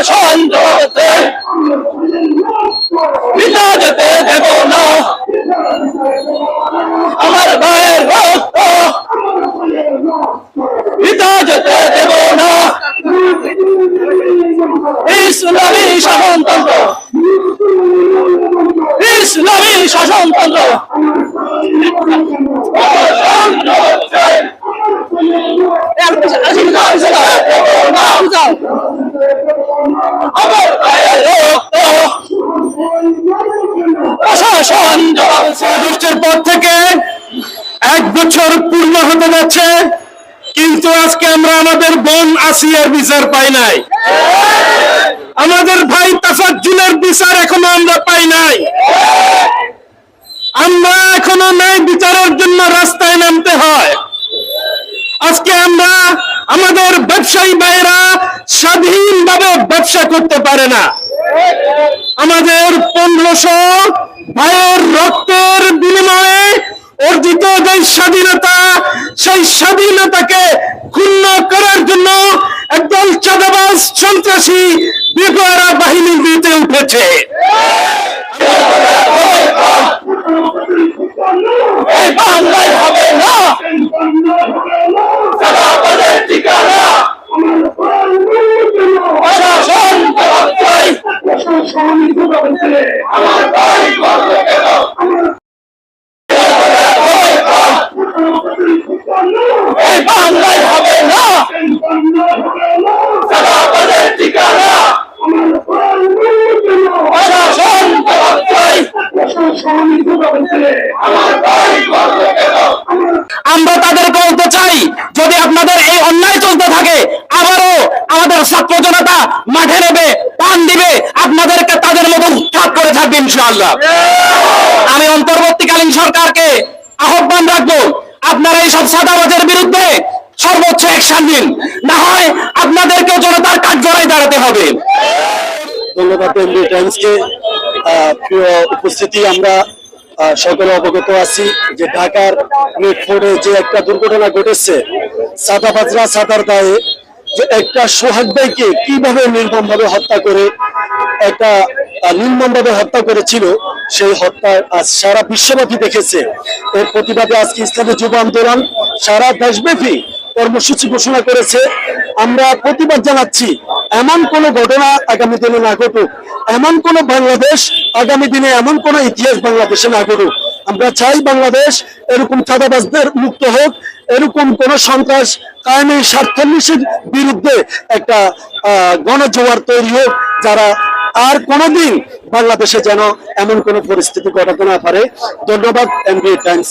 জগতে পিতা যেতে দেব না। আমার ভাইয়ের রক্ত। পিতা যেতে দেব না। এই শাসনতন্ত্র ইসলামী শাসনতন্ত্র আমার ভাইয়ের রক্ত প্রশাসন আগস্টের পর থেকে এক বছর পূর্ণ হতে যাচ্ছে, কিন্তু আজকে আমরা আমাদের বোন আসিয়ার বিচার পাই নাই। আমাদের ভাই তাফাজ্জুলের বিচার এখনও আমরা পাই নাই। আমরা এখনও ন্যায় বিচারের জন্য রাস্তায় নামতে হয়। আজকে আমরা আমাদের ব্যবসায়ী ভাইরা স্বাধীনভাবে ব্যবসা করতে পারে না। আমাদের পনেরোশো যে স্বাধীনতা সেই স্বাধীনতাকে ক্ষুণ্ণ করার জন্য একদল চাঁদাবাজ সন্ত্রাসী বেপরা বাহিনী দিতে উঠেছে। এই বাংলায় হবে না সাদাবাদের ঠিকানা প্রশাসন জবাবদারি আমার ভাই বলতে গেল বাংলায় হবে না। আমার তাদের বলতে চাই, যদি আপনাদের এই অন্যায় চলতে থাকে, আবারও আমাদের ছাত্র জনতা মাঠে নেবে পান দিবে, আপনাদেরকে তাদের মতন ঠাপ করে থাকবে ইনশাআল্লাহ। আমি অন্তর্বর্তীকালীন সরকারকে আহ্বান রাখব আপনারা এই সব সাদাবাজের বিরুদ্ধে সর্বোচ্চ অ্যাকশন নিন। না হয় আপনাদেরকেও জনতার কাঠগড়ায় দাঁড়াতে হবে। ধন্যবাদ এমডি টাইমসকে। প্রিয় উপস্থিতি, আমরা সকলে অবগত আছি যে ঢাকার মিটফোর্ডে যে একটা দুর্ঘটনা ঘটেছে, সাদাবাজরা সাদার দায়ে যে একটা সোহাগ ভাইকে কীভাবে নির্মমভাবে হত্যা করে, একটা নির্মমভাবে হত্যা করেছিল সেই হত্যা আজ সারা বিশ্বব্যাপী দেখেছে। এর প্রতিবাদে আজকে ইসলামী যুব আন্দোলন সারা দেশব্যাপী কর্মসূচি ঘোষণা করেছে। আমরা প্রতিবাদ জানাচ্ছি এমন কোন ঘটনা আগামী দিনে না ঘটুক। এমন কোন বাংলাদেশ আগামী দিনে এমন কোন ইতিহাস বাংলাদেশে না ঘটুক। আমরা চাই বাংলাদেশ এরকম চাঁদাবাজদের মুক্ত হোক এরকম কোন সন্ত্রাস কায়েমি স্বার্থান্বেষীর বিরুদ্ধে একটা আহ, গণজোয়ার তৈরি হোক যারা আর কোনোদিন বাংলাদেশে যেন এমন কোন পরিস্থিতি ঘটাতে না পারে। ধন্যবাদ এমবি টাইমস।